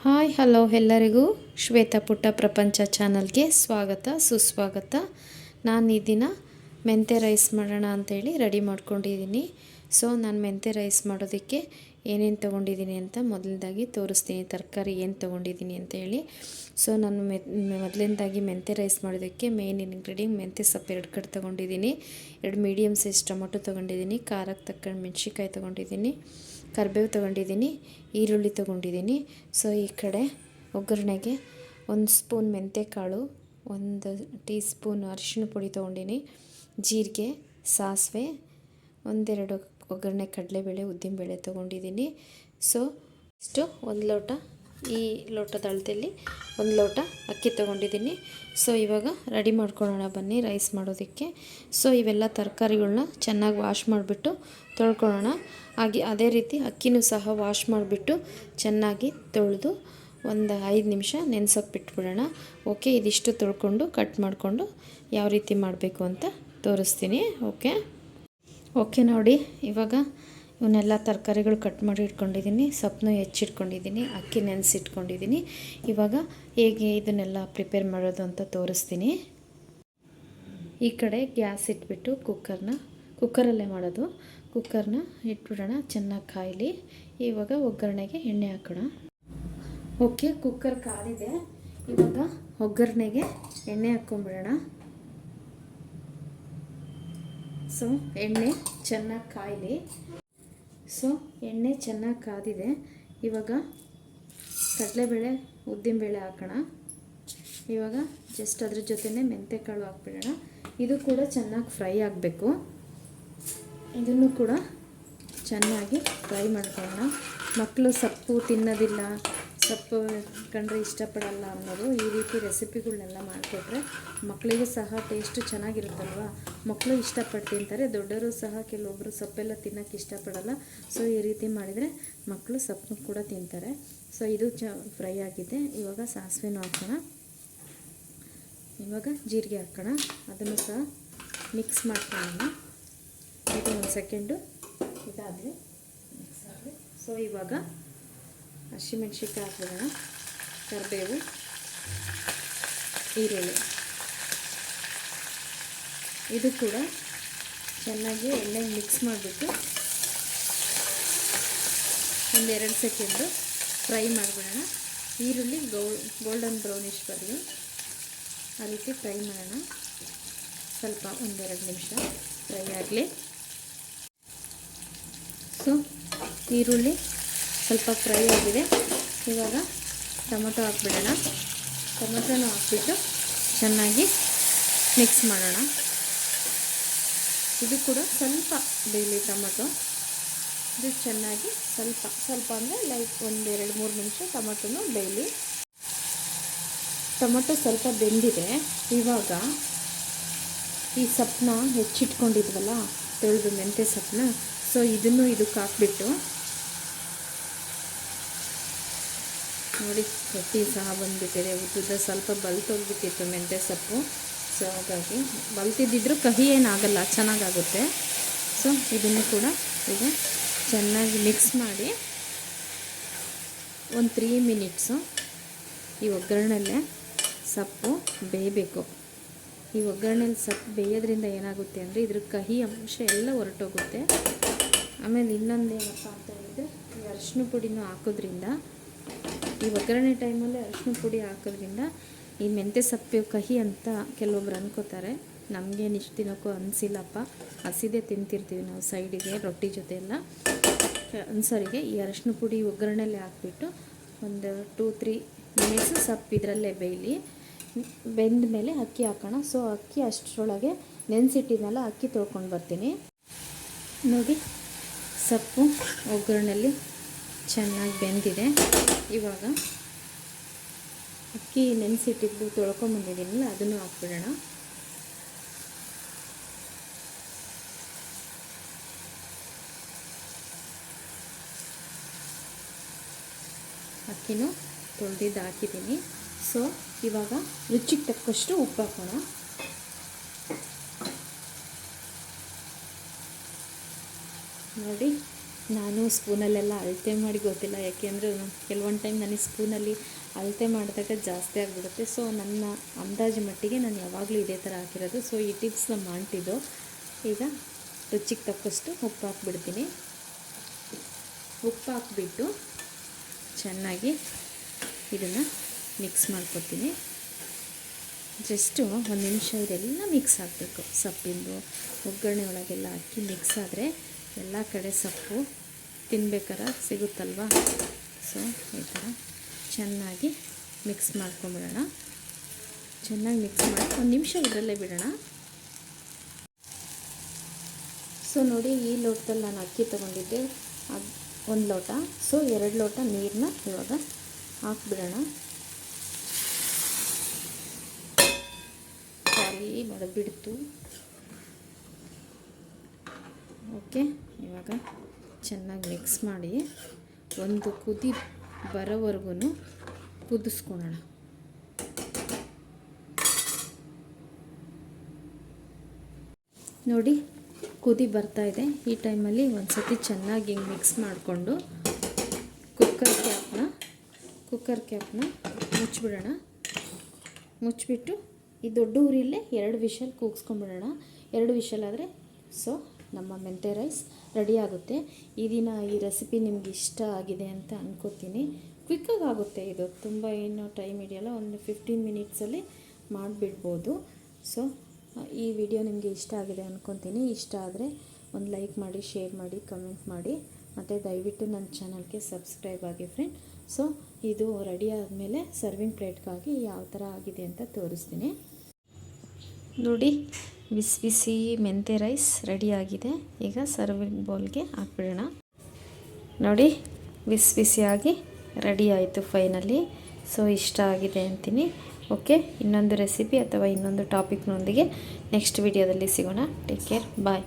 Hi, hello ಎಲ್ಲರಿಗೂ ಶ್ವೇತಾ ಪುಟ್ಟ ಪ್ರಪಂಚ ಚಾನಲ್ಗೆ ಸ್ವಾಗತ, ಸುಸ್ವಾಗತ. ನಾನು ಈ ದಿನ ಮೆಂತೆ ರೈಸ್ ಮಾಡೋಣ ಅಂತೇಳಿ ರೆಡಿ ಮಾಡ್ಕೊಂಡಿದ್ದೀನಿ. ಸೊ, ನಾನು ಮೆಂತೆ ರೈಸ್ ಮಾಡೋದಕ್ಕೆ ಏನೇನು ತೊಗೊಂಡಿದ್ದೀನಿ ಅಂತ ಮೊದಲನೇದಾಗಿ ತೋರಿಸ್ತೀನಿ, ತರಕಾರಿ ಏನು ತೊಗೊಂಡಿದ್ದೀನಿ ಅಂತ ಹೇಳಿ ಸೊ, ನಾನು ಮೆ ಮೊದಲನೇದಾಗಿ ಮೆಂತೆ ರೈಸ್ ಮಾಡೋದಕ್ಕೆ ಮೇನ್ ಇಂಗ್ರೀಡಿಯಂಟ್ ಮೆಂತೆ ಸೊಪ್ಪು ಎರಡು ಕಡೆ ತೊಗೊಂಡಿದ್ದೀನಿ. ಎರಡು ಮೀಡಿಯಮ್ ಸೈಜ್ ಟೊಮೊಟೊ ತೊಗೊಂಡಿದ್ದೀನಿ ಖಾರಕ್ಕೆ ತಕ್ಕಂಡು ಮೆಣಸಿಕಾಯಿ ತೊಗೊಂಡಿದ್ದೀನಿ. ಕರಿಬೇವು ತೊಗೊಂಡಿದ್ದೀನಿ, ಈರುಳ್ಳಿ ತೊಗೊಂಡಿದ್ದೀನಿ. ಸೊ ಈ ಕಡೆ ಒಗ್ಗರಣೆಗೆ ಒಂದು ಸ್ಪೂನ್ ಮೆಂತ್ಯಕಾಳು ಒಂದು ಟೀ ಸ್ಪೂನ್ ಅರಿಶಿಣ ಪುಡಿ ತೊಗೊಂಡಿನಿ, ಜೀರಿಗೆ, ಸಾಸಿವೆ, ಒಂದೆರಡು ಒಗ್ಗರಣೆ ಕಡಲೆಬೇಳೆ, ಉದ್ದಿನಬೇಳೆ ತೊಗೊಂಡಿದ್ದೀನಿ. ಸೊ ಇಷ್ಟು ಒಂದು ಲೋಟ ಈ ಲೋಟದ ಅಳತೆಯಲ್ಲಿ ಒಂದು ಲೋಟ ಅಕ್ಕಿ ತೊಗೊಂಡಿದ್ದೀನಿ. ಸೊ ಇವಾಗ ರೆಡಿ ಮಾಡ್ಕೊಳ್ಳೋಣ ಬನ್ನಿ ರೈಸ್ ಮಾಡೋದಕ್ಕೆ. ಸೊ ಇವೆಲ್ಲ ತರಕಾರಿಗಳನ್ನ ಚೆನ್ನಾಗಿ ವಾಶ್ ಮಾಡಿಬಿಟ್ಟು ತೊಳ್ಕೊಳ್ಳೋಣ. ಹಾಗೆ ಅದೇ ರೀತಿ ಅಕ್ಕಿನೂ ಸಹ ವಾಶ್ ಮಾಡಿಬಿಟ್ಟು ಚೆನ್ನಾಗಿ ತೊಳೆದು ಒಂದು ಐದು ನಿಮಿಷ ನೆನೆಸೋಕೆ ಬಿಟ್ಬಿಡೋಣ ಓಕೆ ಇದಿಷ್ಟು ತೊಳ್ಕೊಂಡು ಕಟ್ ಮಾಡಿಕೊಂಡು ಯಾವ ರೀತಿ ಮಾಡಬೇಕು ಅಂತ ತೋರಿಸ್ತೀನಿ. ಓಕೆ ಓಕೆ ನೋಡಿ ಇವಾಗ ಇವನ್ನೆಲ್ಲ ತರಕಾರಿಗಳು ಕಟ್ ಮಾಡಿ ಇಟ್ಕೊಂಡಿದ್ದೀನಿ ಸೊಪ್ಪನ್ನು ಹೆಚ್ಚಿಟ್ಕೊಂಡಿದ್ದೀನಿ, ಅಕ್ಕಿ ನೆನೆಸಿಟ್ಕೊಂಡಿದ್ದೀನಿ. ಇವಾಗ ಹೇಗೆ ಇದನ್ನೆಲ್ಲ ಪ್ರಿಪೇರ್ ಮಾಡೋದು ಅಂತ ತೋರಿಸ್ತೀನಿ. ಈ ಕಡೆ ಗ್ಯಾಸ್ ಇಟ್ಬಿಟ್ಟು ಕುಕ್ಕರ್ನ ಕುಕ್ಕರಲ್ಲೇ ಮಾಡೋದು. ಕುಕ್ಕರ್ನ ಇಟ್ಬಿಡೋಣ ಚೆನ್ನಾಗಿ ಕಾಯಲಿ. ಇವಾಗ ಒಗ್ಗರಣೆಗೆ ಎಣ್ಣೆ ಹಾಕೋಣ. ಓಕೆ ಕುಕ್ಕರ್ ಕಾದಿದೆ ಇವಾಗ ಒಗ್ಗರಣೆಗೆ ಎಣ್ಣೆ ಹಾಕ್ಕೊಂಬಿಡೋಣ ಸೊ ಎಣ್ಣೆ ಚೆನ್ನಾಗಿ ಕಾಯಲಿ. ಸೊ, ಎಣ್ಣೆ ಚೆನ್ನಾಗಿ ಕಾದಿದೆ. ಇವಾಗ ಕಡಲೆಬೇಳೆ, ಉದ್ದಿನಬೇಳೆ ಹಾಕೋಣ. ಇವಾಗ ಜಸ್ಟ್ ಅದ್ರ ಜೊತೆನೇ ಮೆಂತೆಕಾಳು ಹಾಕ್ಬಿಡೋಣ. ಇದು ಕೂಡ ಚೆನ್ನಾಗಿ ಫ್ರೈ ಆಗಬೇಕು. ಇದನ್ನು ಕೂಡ ಚೆನ್ನಾಗಿ ಫ್ರೈ ಮಾಡ್ಕೊಳ್ಳೋಣ. ಮಕ್ಕಳು ಸೊಪ್ಪು ತಿನ್ನೋದಿಲ್ಲ, ಸೊಪ್ಪು ಕಂಡ್ರೆ ಇಷ್ಟಪಡಲ್ಲ ಅನ್ನೋದು ಈ ರೀತಿ ರೆಸಿಪಿಗಳನ್ನೆಲ್ಲ ಮಾಡಿಕೊಟ್ರೆ ಮಕ್ಕಳಿಗೂ ಸಹ ಟೇಸ್ಟು ಚೆನ್ನಾಗಿರುತ್ತಲ್ವ? ಮಕ್ಕಳು ಇಷ್ಟಪಟ್ಟು ತಿಂತಾರೆ ದೊಡ್ಡವರು ಸಹ ಕೆಲವೊಬ್ಬರು ಸೊಪ್ಪೆಲ್ಲ ತಿನ್ನೋಕ್ಕೆ ಇಷ್ಟಪಡಲ್ಲ. ಸೊ ಈ ರೀತಿ ಮಾಡಿದರೆ ಮಕ್ಕಳು ಸೊಪ್ಪು ಕೂಡ ತಿಂತಾರೆ. ಸೊ ಇದು ಚ, ಫ್ರೈ ಆಗಿದೆ. ಇವಾಗ ಸಾಸಿವೆನೂ ಹಾಕೋಣ. ಇವಾಗ ಜೀರಿಗೆ ಹಾಕೋಣ. ಅದನ್ನು ಸಹ ಮಿಕ್ಸ್ ಮಾಡ್ಕೊಳ್ಳೋಣ. ಇದು ಒಂದು ಸೆಕೆಂಡು. ಇದಾದರೆ ಮಿಕ್ಸ್ ಆಗಲಿ ಸೊ ಇವಾಗ ಹಸಿಮೆಣ್ಸಿಕಾಯಿ ಹಾಕ್ಬಿಡೋಣ ಕರಿಬೇವು, ಈರುಳ್ಳಿ. ಇದು ಕೂಡ ಚೆನ್ನಾಗಿ ಎಣ್ಣೆ ಮಿಕ್ಸ್ ಮಾಡಿಬಿಟ್ಟು ಒಂದೆರಡು ಸೆಕೆಂಡು ಫ್ರೈ ಮಾಡಿಬಿಡೋಣ. ಈರುಳ್ಳಿ ಗೋಲ್ ಗೋಲ್ಡನ್ ಬ್ರೌನಿಶ್ ಬರಲಿ. ಆ ರೀತಿ ಫ್ರೈ ಮಾಡೋಣ. ಸ್ವಲ್ಪ ಒಂದೆರಡು ನಿಮಿಷ ಫ್ರೈ ಆಗಲಿ. ಸೊ ಈರುಳ್ಳಿ ಸ್ವಲ್ಪ ಫ್ರೈ ಆಗಿದೆ. ಇವಾಗ ಟೊಮೊಟೊ ಹಾಕ್ಬಿಡೋಣ. ಟೊಮೊಟೊನೂ ಹಾಕ್ಬಿಟ್ಟು ಚೆನ್ನಾಗಿ ಮಿಕ್ಸ್ ಮಾಡೋಣ. ಇದು ಕೂಡ ಸ್ವಲ್ಪ ಬೇಯಲಿ ಟೊಮೊಟೊ. ಇದು ಚೆನ್ನಾಗಿ ಸ್ವಲ್ಪ ಸ್ವಲ್ಪ ಅಂದರೆ ಲೈಕ್ ಒಂದೆರಡು ಮೂರು ನಿಮಿಷ ಟೊಮೊಟೊನು ಬೇಯಲಿ ಟೊಮೊಟೊ ಸ್ವಲ್ಪ ಬೆಂದಿದೆ. ಇವಾಗ ಈ ಸೊಪ್ಪನ್ನ ಹೆಚ್ಚಿಟ್ಕೊಂಡಿದ್ವಲ್ಲ ತೊಳೆದು ಮೆಂತೆ ಸೊಪ್ಪನ್ನ ಸೊ ಇದನ್ನು ಇದಕ್ಕೆ ಹಾಕ್ಬಿಟ್ಟು ನೋಡಿ ರೊಟ್ಟಿ ಸಹ ಬಂದುಬಿಟ್ಟಿದೆ. ಉದ್ದುದ ಸ್ವಲ್ಪ ಬಲ್ತೋಗ್ಬಿಟ್ಟಿತ್ತು ಮೆಂತೆ ಸೊಪ್ಪು. ಸೊ ಹಾಗಾಗಿ ಬಲ್ತಿದ್ದಿದ್ರೂ ಕಹಿ ಏನಾಗಲ್ಲ, ಚೆನ್ನಾಗಾಗುತ್ತೆ. ಸೊ ಇದನ್ನು ಕೂಡ ಈಗ ಚೆನ್ನಾಗಿ ಮಿಕ್ಸ್ ಮಾಡಿ ಒಂದು ತ್ರೀ ಮಿನಿಟ್ಸು ಈ ಒಗ್ಗರಣೆಲ್ಲೇ ಸೊಪ್ಪು ಬೇಯಬೇಕು. ಈ ಒಗ್ಗರಣೆಲಿ ಸೊಪ್ಪು ಬೇಯೋದ್ರಿಂದ ಏನಾಗುತ್ತೆ ಅಂದರೆ ಇದ್ರ ಕಹಿ ಅಂಶ ಎಲ್ಲ ಹೊರಟೋಗುತ್ತೆ. ಆಮೇಲೆ ಇನ್ನೊಂದು ಏನಪ್ಪ ಅಂತ ಹೇಳಿದರೆ, ಈ ಅರಿಶಿನ ಪುಡಿನೂ ಹಾಕೋದ್ರಿಂದ, ಈ ಒಗ್ಗರಣೆ ಟೈಮಲ್ಲಿ ಅರಿಶಿನ ಪುಡಿ ಹಾಕೋದ್ರಿಂದ ಈ ಮೆಂತ್ಯ ಸೊಪ್ಪು ಕಹಿ ಅಂತ ಕೆಲವೊಬ್ರು ಅನ್ಕೋತಾರೆ. ನಮಗೇನು ಇಷ್ಟು ತಿನ್ನೋಕ್ಕೂ ಅನಿಸಿಲ್ಲಪ್ಪ. ಹಸಿದೇ ತಿಂತಿರ್ತೀವಿ ನಾವು ಸೈಡಿಗೆ, ರೊಟ್ಟಿ ಜೊತೆ ಎಲ್ಲ ಅನ್ಸರಿಗೆ ಈ ಅರಶಿನ ಪುಡಿ ಒಗ್ಗರಣೆಲ್ಲೇ ಹಾಕ್ಬಿಟ್ಟು ಒಂದು ಟೂ, ತ್ರೀ ಮಿನಿಟ್ಸು ಸೊಪ್ಪು ಇದರಲ್ಲೇ ಬೇಯಲಿ. ಬೆಂದ ಮೇಲೆ ಅಕ್ಕಿ ಹಾಕೋಣ. ಸೊ, ಅಕ್ಕಿ ಅಷ್ಟರೊಳಗೆ ನೆನೆಸಿಟ್ಟಿದ್ನಲ್ಲ, ಅಕ್ಕಿ ತೊಳ್ಕೊಂಡು ಬರ್ತೀನಿ. ನೋಡಿ, ಸೊಪ್ಪು ಒಗ್ಗರಣೆಯಲ್ಲಿ ಚೆನ್ನಾಗಿ ಬೆಂದಿದೆ. ಇವಾಗ ಅಕ್ಕಿ ನೆನೆಸಿಟ್ಟಿದ್ದು ತೊಳ್ಕೊಂಬಂದಿದ್ದೀನಲ್ಲ ಅದನ್ನು ಹಾಕ್ಬಿಡೋಣ. ಅಕ್ಕಿನೂ ತೊಳೆದಿದ್ದು ಹಾಕಿದ್ದೀನಿ. ಸೊ ಇವಾಗ ರುಚಿಗೆ ತಕ್ಕಷ್ಟು ಉಪ್ಪು ಹಾಕೋಣ. ನೋಡಿ, ನಾನು ಸ್ಪೂನಲ್ಲೆಲ್ಲ ಅಳತೆ ಮಾಡಿ ಗೊತ್ತಿಲ್ಲ ಯಾಕೆಂದರೆ ಕೆಲವೊಂದು ಟೈಮ್ ನನಗೆ ಸ್ಪೂನಲ್ಲಿ ಅಳತೆ ಮಾಡಿದಾಗ ಜಾಸ್ತಿ ಆಗಿಬಿಡುತ್ತೆ. ಸೊ ನನ್ನ ಅಂದಾಜು ಮಟ್ಟಿಗೆ ನಾನು ಯಾವಾಗಲೂ ಇದೇ ಥರ ಹಾಕಿರೋದು. ಸೊ ಈ ಟಿಪ್ಸ್ ನಮ್ಮ ಆಂಟಿದು. ಈಗ ರುಚಿಗೆ ತಕ್ಕಷ್ಟು ಉಪ್ಪು ಹಾಕ್ಬಿಡ್ತೀನಿ. ಉಪ್ಪು ಹಾಕ್ಬಿಟ್ಟು ಚೆನ್ನಾಗಿ ಇದನ್ನು ಮಿಕ್ಸ್ ಮಾಡ್ಕೊತೀನಿ. ಜಸ್ಟು ಒಂದು ನಿಮಿಷ ಇದೆಲ್ಲ ಮಿಕ್ಸ್ ಆಗಬೇಕು ಸೊಪ್ಪಿಂದು, ಒಗ್ಗರಣೆ ಒಳಗೆಲ್ಲ ಹಾಕಿ ಮಿಕ್ಸ್ ಆದರೆ ಎಲ್ಲ ಕಡೆ ಸೊಪ್ಪು ತಿನ್ಬೇಕಾರ ಸಿಗುತ್ತಲ್ವಾ? ಸೊ ಈ ಥರ. ಚೆನ್ನಾಗಿ ಮಿಕ್ಸ್ ಮಾಡ್ಕೊಂಬಿಡೋಣ. ಚೆನ್ನಾಗಿ ಮಿಕ್ಸ್ ಮಾಡಿ ಒಂದು ನಿಮಿಷ ಇದರಲ್ಲೇ ಬಿಡೋಣ. ಸೊ ನೋಡಿ ಈ ಲೋಟದಲ್ಲಿ ನಾನು ಅಕ್ಕಿ ತೊಗೊಂಡಿದ್ದೆ. ಒಂದು ಲೋಟ. ಸೊ ಎರಡು ಲೋಟ ನೀರನ್ನ ಇವಾಗ ಹಾಕ್ಬಿಡೋಣ. ಸರಿ ಬಡಬಿಡ್ತು ಓಕೆ ಇವಾಗ ಚೆನ್ನಾಗಿ ಮಿಕ್ಸ್ ಮಾಡಿ ಒಂದು ಕುದಿ ಬರೋವರೆಗೂ ಕುದಿಸ್ಕೊಳ್ಳೋಣ ನೋಡಿ, ಕುದಿ ಬರ್ತಾ ಇದೆ. ಈ ಟೈಮಲ್ಲಿ ಒಂದು ಸತಿ ಚೆನ್ನಾಗಿ ಹಿಂಗೆ ಮಿಕ್ಸ್ ಮಾಡಿಕೊಂಡು ಕುಕ್ಕರ್ ಕ್ಯಾಪ್ನ ಕುಕ್ಕರ್ ಕ್ಯಾಪ್ನ ಮುಚ್ಚಿಬಿಡೋಣ ಮುಚ್ಚಿಬಿಟ್ಟು ಈ ದೊಡ್ಡ ಊರಿಲ್ಲೇ ಎರಡು ವಿಷಲ್ ಕೂಗಿಸ್ಕೊಂಬಿಡೋಣ ಎರಡು ವಿಷಲ್ ಆದರೆ ಸೊ ನಮ್ಮ ಮೆಂತೆ ರೈಸ್ ರೆಡಿ ಆಗುತ್ತೆ ಈ ದಿನ ಈ ರೆಸಿಪಿ ನಿಮ್ಗೆ ಇಷ್ಟ ಆಗಿದೆ ಅಂತ ಅನ್ಕೋತೀನಿ. ಕ್ವಿಕ್ಕಾಗಿ ಆಗುತ್ತೆ ಇದು. ತುಂಬ ಏನು ಟೈಮ್ ಇಡಿಯಲ್ಲ ಒಂದು ಫಿಫ್ಟೀನ್ ಮಿನಿಟ್ಸಲ್ಲಿ ಮಾಡಿಬಿಡ್ಬೋದು. ಸೊ ಈ ವಿಡಿಯೋ ನಿಮಗೆ ಇಷ್ಟ ಆಗಿದೆ ಅಂದ್ಕೊತೀನಿ ಇಷ್ಟ ಆದರೆ ಒಂದು ಲೈಕ್ ಮಾಡಿ, ಶೇರ್ ಮಾಡಿ, ಕಮೆಂಟ್ ಮಾಡಿ. ಮತ್ತು ದಯವಿಟ್ಟು ನನ್ನ ಚಾನಲ್ಗೆ ಸಬ್ಸ್ಕ್ರೈಬ್ ಆಗಿ ಫ್ರೆಂಡ್ ಸೊ ಇದು ರೆಡಿ ಆದಮೇಲೆ ಸರ್ವಿಂಗ್ ಪ್ಲೇಟ್ಗಾಗಿ ಯಾವ ಥರ ಆಗಿದೆ ಅಂತ ತೋರಿಸ್ತೀನಿ. ನೋಡಿ. ಬಿಸಿ ಬಿಸಿ ಮೆಂತೆ ರೈಸ್ ರೆಡಿಯಾಗಿದೆ ಈಗ ಸರ್ವಿಂಗ್ ಬೌಲ್ಗೆ ಹಾಕ್ಬಿಡೋಣ. ನೋಡಿ, ಬಿಸಿ ಬಿಸಿಯಾಗಿ ರೆಡಿ ಆಯಿತು ಫೈನಲಿ ಸೊ ಇಷ್ಟ ಆಗಿದೆ ಅಂತೀನಿ. ಓಕೆ ಇನ್ನೊಂದು ರೆಸಿಪಿ ಅಥವಾ ಇನ್ನೊಂದು ಟಾಪಿಕ್ನೊಂದಿಗೆ ನೆಕ್ಸ್ಟ್ ವಿಡಿಯೋದಲ್ಲಿ ಸಿಗೋಣ. Take care bye